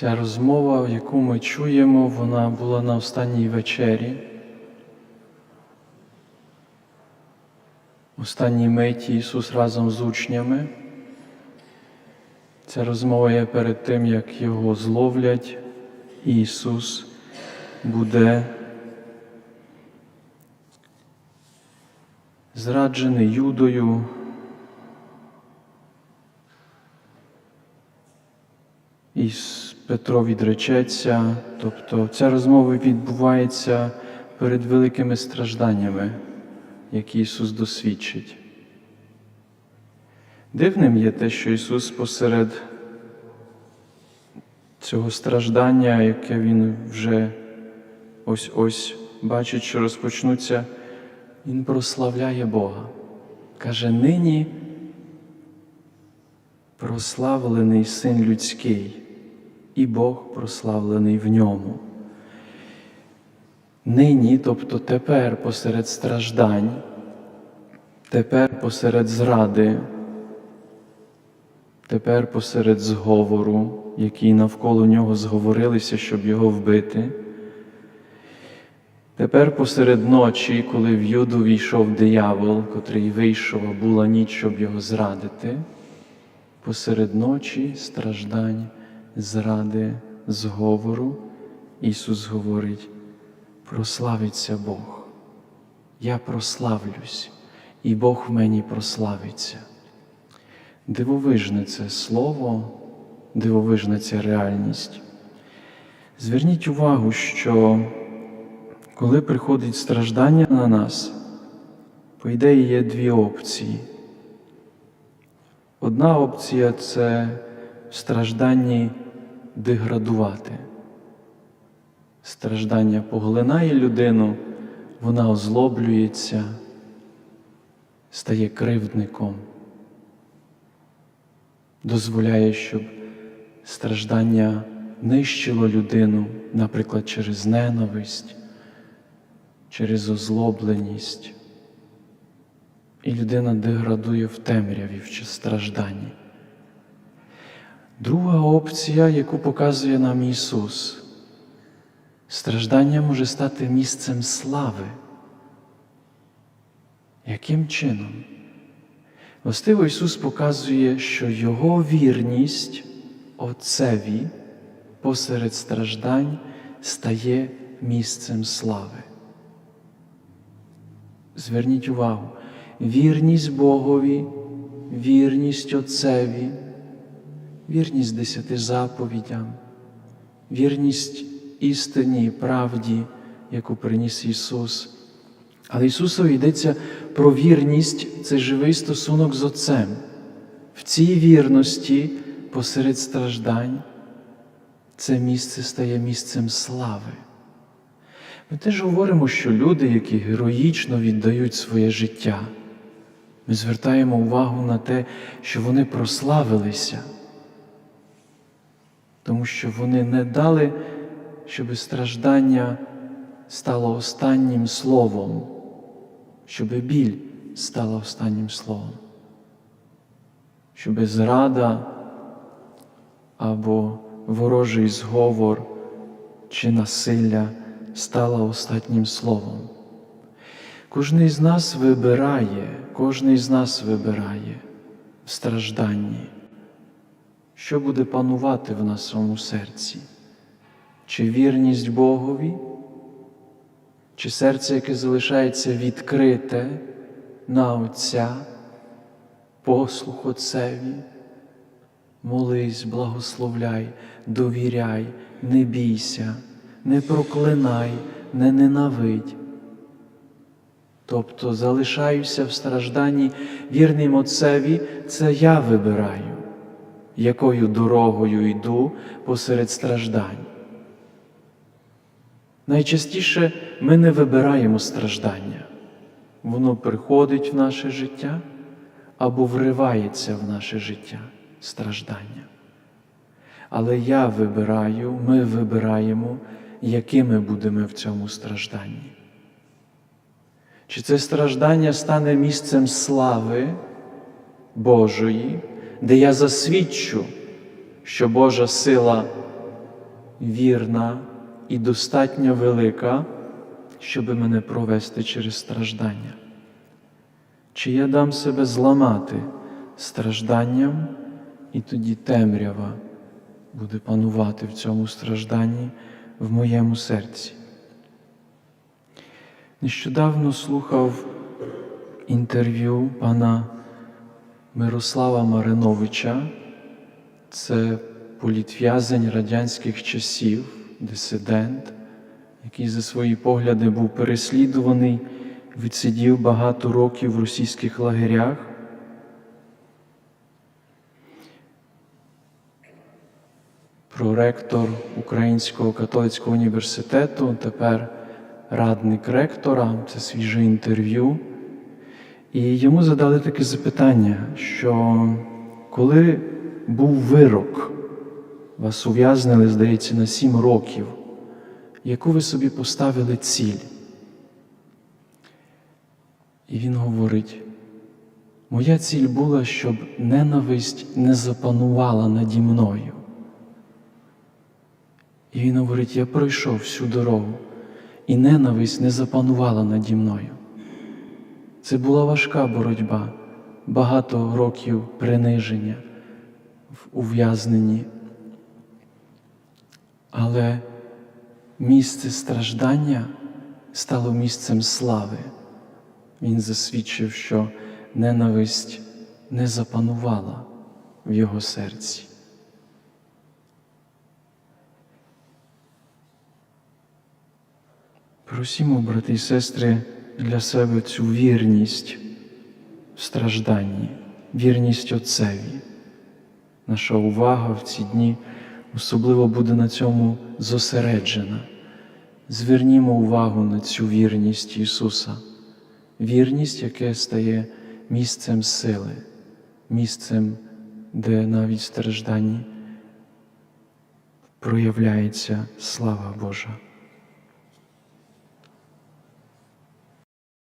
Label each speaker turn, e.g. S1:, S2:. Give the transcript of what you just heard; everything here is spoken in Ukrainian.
S1: Ця розмова, яку ми чуємо, вона була на останній вечері. Останній миті Ісус разом з учнями. Ця розмова є перед тим, як Його зловлять, і Ісус буде зраджений Юдою. І Петро відречеться, тобто ця розмова відбувається перед великими стражданнями, які Ісус досвідчить. Дивним є те, що Ісус посеред цього страждання, яке Він вже ось-ось бачить, що розпочнуться, Він прославляє Бога. Каже, нині прославлений Син людський, і Бог прославлений в ньому. Нині, тобто тепер посеред страждань, тепер посеред зради, тепер посеред зговору, який навколо нього зговорилися, щоб його вбити. Тепер посеред ночі, коли в Юду війшов диявол, котрий вийшов, а була ніч, щоб його зрадити, посеред ночі страждань, зради, зговору, Ісус говорить, прославиться Бог. Я прославлюсь, і Бог в мені прославиться. Дивовижне це слово, дивовижна ця реальність. Зверніть увагу, що коли приходить страждання на нас, по ідеї є дві опції. Одна опція це стражданні деградувати. Страждання поглинає людину, вона озлоблюється, стає кривдником, дозволяє, щоб страждання нищило людину, наприклад, через ненависть, через озлобленість. І людина деградує в темряві в стражданні. Друга опція, яку показує нам Ісус, страждання може стати місцем слави. Яким чином? Властиво Ісус показує, що Його вірність Отцеві посеред страждань стає місцем слави. Зверніть увагу, вірність Богові, вірність Отцеві, вірність десяти заповідям, вірність істині правді, яку приніс Ісус. Але Ісусові йдеться про вірність це живий стосунок з Отцем. В цій вірності посеред страждань це місце стає місцем слави. Ми теж говоримо, що люди, які героїчно віддають своє життя, ми звертаємо увагу на те, що вони прославилися, тому що вони не дали, щоб страждання стало останнім словом, щоб біль стала останнім словом, щоб зрада або ворожий зговор чи насилля стала останнім словом. Кожний з нас вибирає, кожний з нас вибирає в стражданні, що буде панувати в нашому серці, чи вірність Богові, чи серце, яке залишається відкрите на Отця, послух Отцеві. Молись, благословляй, довіряй, не бійся, не проклинай, не ненавидь. Тобто залишаюся в стражданні вірним Отцеві, це я вибираю, якою дорогою йду посеред страждань. Найчастіше ми не вибираємо страждання, воно приходить в наше життя або вривається в наше життя страждання. Але я вибираю, ми вибираємо, якими будемо в цьому стражданні. Чи це страждання стане місцем слави Божої, де я засвідчу, що Божа сила вірна і достатньо велика, щоб мене провести через страждання? Чи я дам себе зламати стражданням, і тоді темрява буде панувати в цьому стражданні в моєму серці? Нещодавно слухав інтерв'ю пана Мирослава Мариновича, це політв'язень радянських часів, дисидент, який за свої погляди був переслідуваний, відсидів багато років в російських лагерях. Проректор Українського католицького університету, тепер радник ректора, це свіже інтерв'ю. І йому задали таке запитання, що коли був вирок, вас ув'язнили, здається, на сім років, яку ви собі поставили ціль? І він говорить, моя ціль була, щоб ненависть не запанувала наді мною. І він говорить, я пройшов всю дорогу, і ненависть не запанувала наді мною. Це була важка боротьба, багато років приниження в ув'язненні. Але місце страждання стало місцем слави. Він засвідчив, що ненависть не запанувала в його серці. Просімо, брати і сестри, для себе цю вірність в стражданні, вірність Отцеві. Наша увага в ці дні особливо буде на цьому зосереджена. Звернімо увагу на цю вірність Ісуса, вірність, яке стає місцем сили, місцем, де навіть стражданні проявляється слава Божа.